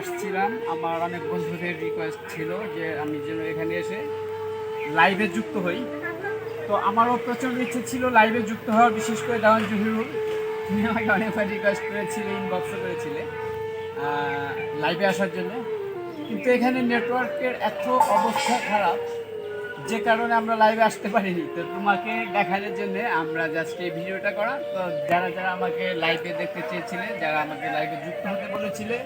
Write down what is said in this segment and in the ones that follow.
আসছিলাম। আমার অনেক বন্ধুদের রিকোয়েস্ট ছিল যে আমি যেন এখানে এসে লাইভে যুক্ত হই। তো আমারও প্রচণ্ড ইচ্ছে ছিল লাইভে যুক্ত হওয়ার বিশেষ করে দাওয়ান জহিরুল। তুমি আমাকে অনেকবার রিকোয়েস্ট করেছিলে ইনবক্সও করেছিলে লাইভে আসার জন্য। কিন্তু এখানে নেটওয়ার্কের এত অবস্থা খারাপ, যে কারণে আমরা লাইভে আসতে পারিনি। তো তোমাকে দেখানোর জন্য আমরা জাস্ট এই ভিডিওটা করা। তো যারা যারা আমাকে লাইভে দেখতে চেয়েছিলে, যারা আমাকে লাইভে যুক্ত হতে বলেছিলে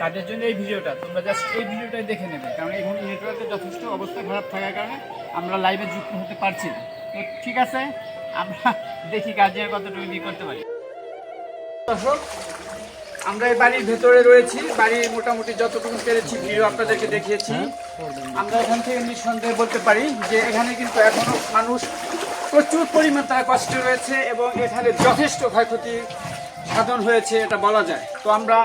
তাদের জন্য এই ভিডিওটা তোমরা জাস্ট এই ভিডিওটাই দেখে নেবে। কারণ এখানে নেটওয়ার্কের যথেষ্ট অবস্থা খারাপ থাকার কারণে আমরা লাইভে যুক্ত হতে পারছি না। তো ঠিক আছে আমরা দেখি কাজে কতটুকু কি করতে পারি। দর্শক আমরা এই বাড়ির ভেতরে রয়েছি। বাড়ির মোটামুটি যতটুকু পেরেছি ভিডিও আপনাদেরকে দেখিয়েছি। আমরা এখান থেকে নিঃসন্দেহে বলতে পারি যে এখানে কিন্তু এখনও মানুষ প্রচুর পরিমাণ তারা কষ্টে রয়েছে এবং এখানে যথেষ্ট ক্ষয়ক্ষতি সাধন হয়েছে এটা বলা যায়। তো আমরা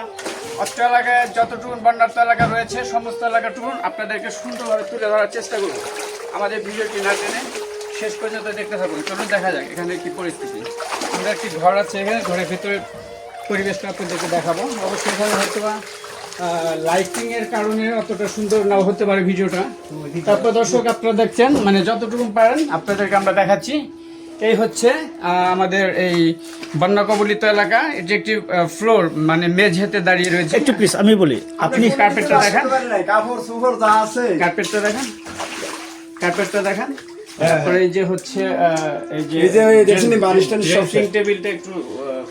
অস্ত্র এলাকায় যতটুকু বন্যার্থ এলাকা রয়েছে সমস্ত এলাকাটুকুন আপনাদেরকে সুন্দরভাবে তুলে ধরার চেষ্টা করব। আমাদের ভিডিওটি না টেনে শেষ পর্যন্ত দেখতে থাকুন। চলুন দেখা যাক এখানে কি পরিস্থিতি। আমরা একটি ঘর আছে এখানে ঘরের ভিতরে পরিবেশটা আপনাদেরকে দেখাবো। অবশ্যই এখানে হয়তো বা লাইটিং এর কারণে অতটা সুন্দর নাও হতে পারে ভিডিওটা। তারপর দর্শক আপনারা দেখছেন মানে যতটুকু পারেন আপনাদেরকে আমরা দেখাচ্ছি। এই হচ্ছে আমাদের এই বন্যা কবলিত এলাকা। এটি একটি ফ্লোর মানে মেঝেতে দাঁড়িয়ে রয়েছে। একটু প্লিজ আমি বলি আপনি কার্পেটটা দেখান। কাপড় সুপড় যা আছে। কার্পেটটা দেখান। কার্পেটটা দেখান। তারপরে এই যে হচ্ছে এই যে এই যে ওই দেখছেন এই বালিশ টালিশ সব ড্রেসিং টেবিলটা একটু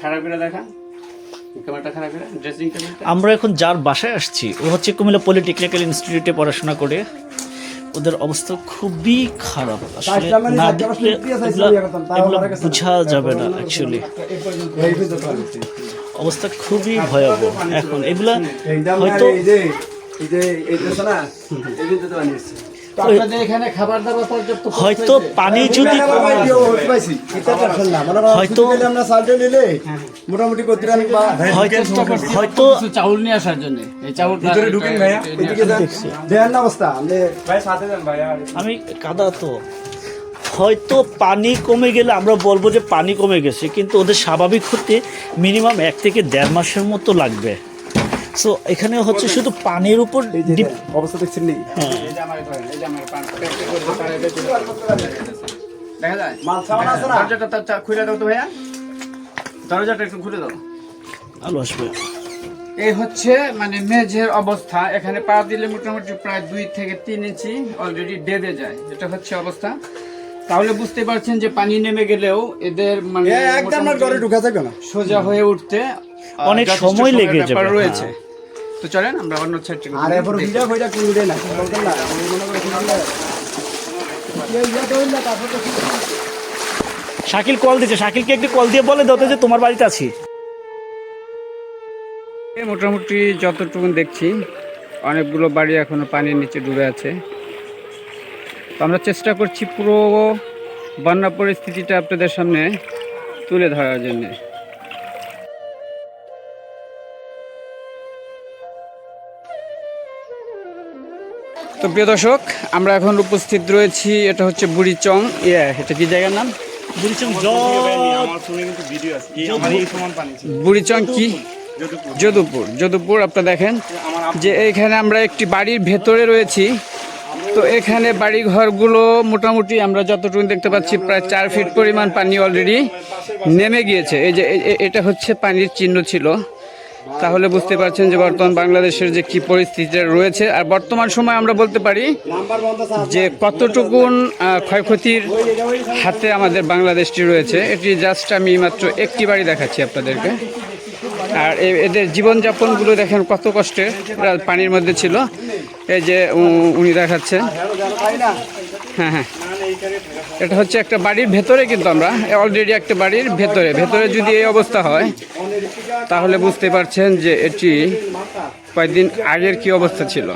খারাপ করে দেখান। ক্যামেরাটা খারাপ করে ড্রেসিং টেবিলটা আমরা এখন যার বাসায় আসছি ও হচ্ছে কুমিল্লা পলিটেকনিক্যাল ইনস্টিটিউটে পড়াশোনা করে। ওদের অবস্থা খুবই খারাপ আসলে মানে না দেখলে এগুলা-। বোঝা যাবে না অ্যাকচুয়ালি। অবস্থা খুবই ভয়াবহ এখন এগুলা হয়তো এই যে এই যে এই যে না এই বানিয়েছে হয়তো পানি যদি মানে হয়তো- মোটামুটি হয়তো হয়তো চাউল নিয়ে আসার জন্য এই চাউল ভিতরে ঢুকেন ভাইয়া এদিকে যান দেন না অবস্থা আমরা ভাই সাথে যান ভাইয়া আমি কাদা তো হয়তো পানি কমে গেলে আমরা বলব যে পানি কমে গেছে কিন্তু ওদের স্বাভাবিক হতে মিনিমাম এক থেকে দেড় মাসের মতো লাগবে সো এখানে হচ্ছে শুধু পানির উপর অবস্থা দেখছেন নি? হ্যাঁ। এই যে আমার ঘরে, এই যে আমার পান- পেটে করতে পারে, পেটে করতে দেখা যায়? মাল ছাওয়ান আছে না? দরজাটা খুলে দাও তো ভাইয়া। দরজাটা একটু খুলে দাও। আলো আসবে। এই হচ্ছে মানে মেঝের অবস্থা। এখানে পা দিলে মোটামুটি প্রায় দুই থেকে তিন ইঞ্চি অলরেডি ডেবে যায়। এটা হচ্ছে অবস্থা। তাহলে বুঝতে পারছেন যে পানি নেমে গেলেও এদের মানে একদম না ঘরে মোটামুটি ঢুকা যাবে না। সোজা হয়ে উঠতে অনেক সময় লেগে যাবে, রয়েছে। তো চলেন আমরা অন্য সাইড থেকে আর এরপর ভিডিও কইরা কোন ভিডিও না বলতেন না আমি মনে করি ইয়া ইয়া শাকিল কল দিচ্ছে শাকিলকে একটু কল দিয়ে বলে দাও যে তোমার বাড়িতে আছি। এই মোটামুটি যতটুকু দেখছি অনেকগুলো বাড়ি এখনও পানির নিচে ডুবে আছে। তো আমরা চেষ্টা করছি পুরো বন্যা পরিস্থিতিটা আপনাদের সামনে তুলে ধরার জন্য। তো প্রিয় দর্শক আমরা এখন উপস্থিত রয়েছি এটা হচ্ছে বুড়িচং। ইয়ে এটা কি জায়গার নাম? বুড়িচং বুড়িচং কি? যদুপুর যদুপুর আপনারা দেখেন যে এইখানে আমরা একটি বাড়ির ভেতরে রয়েছি। তো এখানে বাড়ি ঘরগুলো মোটামুটি আমরা যতটুকু দেখতে পাচ্ছি প্রায় চার ফিট পরিমাণ পানি অলরেডি নেমে গিয়েছে। এই যে এটা হচ্ছে পানির চিহ্ন ছিল। তাহলে বুঝতে পারছেন যে বর্তমান বাংলাদেশের যে কি পরিস্থিতি রয়েছে। আর বর্তমান সময় আমরা বলতে পারি যে কতটুকুন ক্ষয়ক্ষতির হাতে আমাদের বাংলাদেশটি রয়েছে। এটি জাস্ট আমি মাত্র একটি বাড়ি দেখাচ্ছি আপনাদেরকে। আর এদের জীবনযাপনগুলো দেখেন কত কষ্টের ওরা পানির মধ্যে ছিল। এই যে উনি দেখাচ্ছেন। হ্যাঁ হ্যাঁ। এটা হচ্ছে একটা বাড়ির ভেতরে কিন্তু আমরা অলরেডি একটা বাড়ির ভেতরে। ভেতরে যদি এই অবস্থা হয়, তাহলে বুঝতে পারছেন যে এটি কয়েকদিন আগের কি অবস্থা ছিল।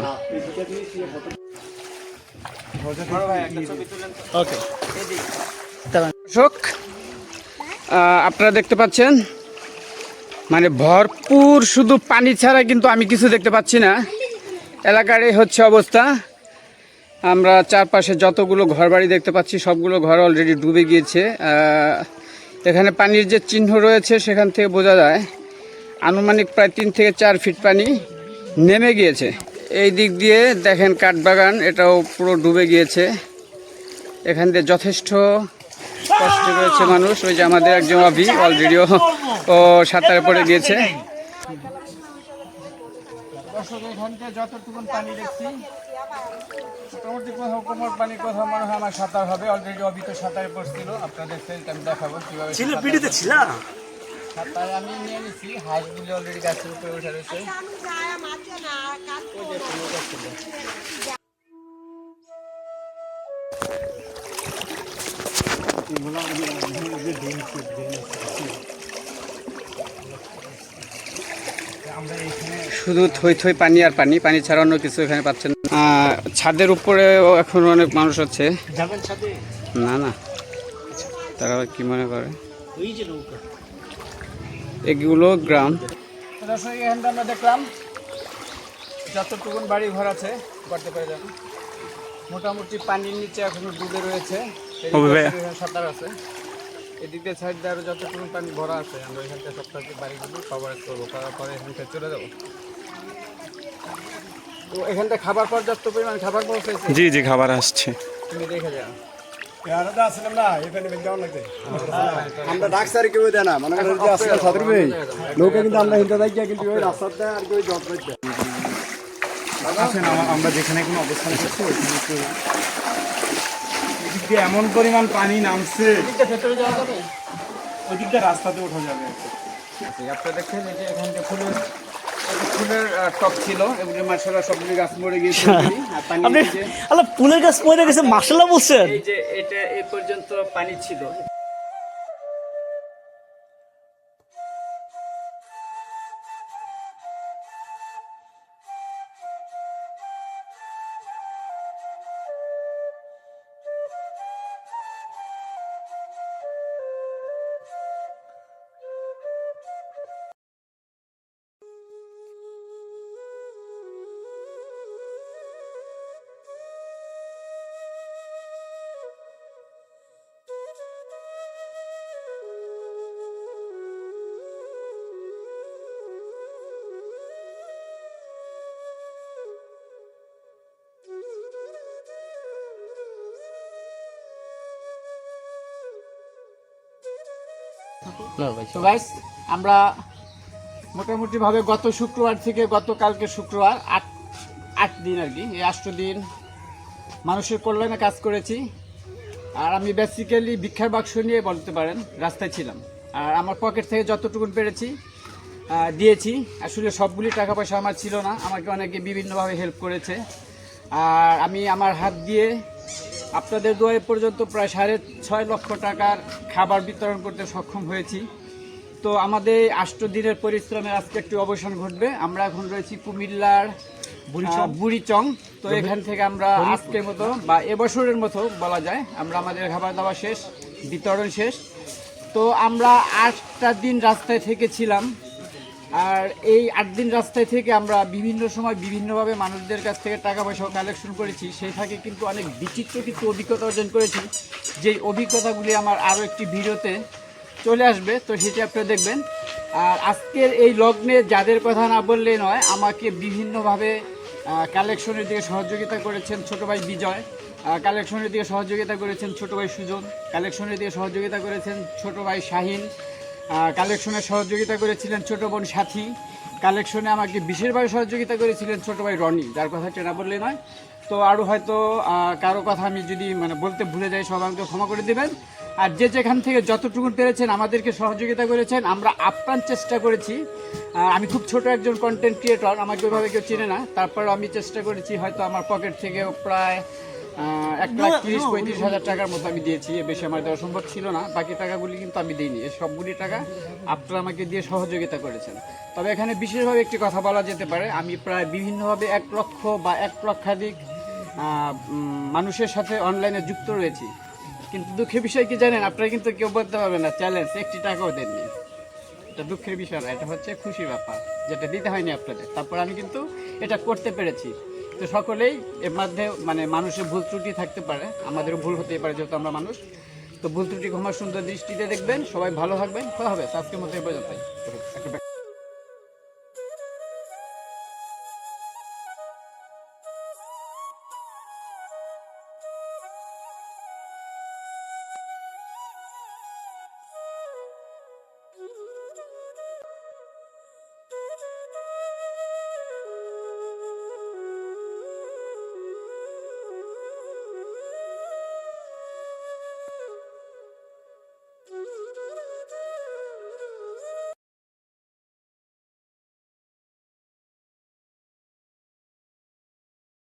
দর্শক আপনারা দেখতে পাচ্ছেন মানে ভরপুর শুধু পানি ছাড়া কিন্তু আমি কিছু দেখতে পাচ্ছি না। এলাকার এই হচ্ছে অবস্থা। আমরা চারপাশে যতগুলো ঘরবাড়ি দেখতে পাচ্ছি, সবগুলো ঘর অলরেডি ডুবে গিয়েছে। এখানে পানির যে চিহ্ন রয়েছে, সেখান থেকে বোঝা যায়, আনুমানিক প্রায় তিন থেকে চার ফিট পানি নেমে গিয়েছে। এই দিক দিয়ে দেখেন কাঠবাগান এটাও পুরো ডুবে গিয়েছে। এখান দিয়ে যথেষ্ট কষ্ট রয়েছে মানুষ। ওই যে আমাদের একজন অভি অলরেডিও ও সাঁতারে পড়ে গিয়েছে। দর্শক এখান থেকে যতটুকু পানি দেখছি মোটামুটি কোথাও কোমর পানি কোথাও মনে হয় আমার সাঁতার হবে। অলরেডি সাঁতারে পড়ছিল। আপনাদের আমি দেখাবো কীভাবে ছিল পিড়িতে। ছিল? সাঁতার আমি নিয়ে নিছি। হাঁসগুলি অলরেডি গাছের উপরে উঠে রয়েছে। শুধু থই থই পানি আর পানি পানি ছাড়া অন্য কিছু এখানে পাচ্ছেন। ছাদের উপরে এখন অনেক মানুষ আছে। না না। তারা কি মনে করে? এগুলো গ্রাম। দর্শক এখানটা আমরা দেখলাম। যতটুকুন বাড়ি ঘর আছে করতে পেরে যাবেন মোটামুটি পানির নিচে এখনও ডুবে রয়েছে। সাঁতার আছে। এদিকে সাইড দিয়ে আরও যতটুকুন পানি ভরা আছে আমরা এখান থেকে সপ্তাহে বাড়িগুলো কভারেজ করব। করার পরে এখান থেকে চলে যাব। তো এখানটা খাবার পর্যাপ্ত পরিমাণ খাবার পৌঁছেছে? জি জি খাবার আসছে। তুমি দেখে যাও। আমরা ডাক্তার কেউ দেয় না মনে ভাই কিন্তু আমরা হিন্দা কিন্তু ওই রাস্তাতে আর জব করছে আমরা যেখানে কোনো অবস্থান করছি ওইখানে একটু এদিক দিয়ে এমন পরিমাণ পানি নামছে এদিকটা ভেতরে যাওয়া যাবে? ওই দিকটা রাস্তাতে ওঠা যাবে। আপনারা দেখছেন এই যে এখান থেকে ফুলের ছিল এগুলি মার্শাল্লাহ সবগুলি গাছ মরে গিয়েছে আর আপনি আল্লাহ ফুলের গাছ মরে গেছে মাসালা বলছেন। এই যে এটা এই পর্যন্ত পানি ছিল। আমরা মোটামুটি ভাবে গত শুক্রবার থেকে গতকালকে শুক্রবার আট আট দিন আর কি, এই আষ্ট দিন মানুষের কল্যাণে কাজ করেছি। আর আমি বেসিক্যালি ভিক্ষার বাক্স নিয়ে বলতে পারেন, রাস্তায় ছিলাম। আর আমার পকেট থেকে যতটুকুন পেরেছি দিয়েছি। আসলে সবগুলি টাকা পয়সা আমার ছিল না, আমাকে অনেকে বিভিন্নভাবে হেল্প করেছে। আর আমি আমার হাত দিয়ে আপনাদের দোয়া পর্যন্ত প্রায় সাড়ে ছয় লক্ষ টাকার খাবার বিতরণ করতে সক্ষম হয়েছি। তো আমাদের আষ্ট দিনের পরিশ্রমের আজকে একটি অবসান ঘটবে। আমরা এখন রয়েছি কুমিল্লার বুড়িচং। তো এখান থেকে আমরা আজকের মতো বা এবছরের মতো বলা যায় আমরা আমাদের খাবার দাবার শেষ বিতরণ শেষ। তো আমরা আটটা দিন রাস্তায় থেকেছিলাম। আর এই আট দিন রাস্তায় থেকে আমরা বিভিন্ন সময় বিভিন্নভাবে মানুষদের কাছ থেকে টাকা পয়সা কালেকশন করেছি। সেই থেকে কিন্তু অনেক বিচিত্র কিছু অভিজ্ঞতা অর্জন করেছি। যেই অভিজ্ঞতাগুলি আমার আরও একটি ভিডিওতে চলে আসবে, তো সেটি আপনারা দেখবেন। আর আজকের এই লগ্নে যাদের কথা না বললে নয়, আমাকে বিভিন্নভাবে কালেকশনের দিকে সহযোগিতা করেছেন ছোট ভাই বিজয়। কালেকশনের দিকে সহযোগিতা করেছেন ছোট ভাই সুজন। কালেকশনের দিকে সহযোগিতা করেছেন ছোটো ভাই শাহিন। কালেকশনে সহযোগিতা করেছিলেন ছোট বোন সাথী। কালেকশনে আমাকে বিশেষভাবে সহযোগিতা করেছিলেন ছোট ভাই রনি, যার কথা না বললে নয়। তো আরও হয়তো কারও কথা আমি যদি মানে বলতে ভুলে যাই, সবাই আমাকে ক্ষমা করে দেবেন। আর যে যেখান থেকে যতটুকু পেরেছেন, আমাদেরকে সহযোগিতা করেছেন, আমরা আপ্রাণ চেষ্টা করেছি। আমি খুব ছোট একজন কন্টেন্ট ক্রিয়েটর আমাকে ওইভাবে কেউ চিনে না। তারপর আমি চেষ্টা করেছি হয়তো আমার পকেট থেকেও প্রায় এক লাখ তিরিশ, পঁয়ত্রিশ হাজার টাকার মতো আমি দিয়েছি। এর বেশি আমার দেওয়া সম্ভব ছিল না। বাকি টাকাগুলি কিন্তু আমি দিইনি। এই সবগুলি টাকা আপনারা আমাকে দিয়ে সহযোগিতা করেছেন। তবে এখানে বিশেষভাবে একটি কথা বলা যেতে পারে। আমি প্রায় বিভিন্নভাবে এক লক্ষ বা এক লক্ষাধিক মানুষের সাথে অনলাইনে যুক্ত রয়েছি। কিন্তু দুঃখের বিষয় কি জানেন? আপনারা কিন্তু কেউ বলতে পারবেন না চ্যালেঞ্জ একটি টাকাও দেননি। এটা দুঃখের বিষয় না, এটা হচ্ছে খুশির ব্যাপার। যেটা দিতে হয়নি আপনাদের। তারপর আমি কিন্তু এটা করতে পেরেছি। তো সকলেই এর মধ্যে মানে মানুষের ভুল ত্রুটি থাকতে পারে। আমাদেরও ভুল হতেই পারে যেহেতু আমরা মানুষ। তো ভুল ত্রুটি ক্ষমা সুন্দর দৃষ্টিতে দেখবেন। সবাই ভালো থাকবেন। কথা হবে আজকের মতো এই পর্যন্ত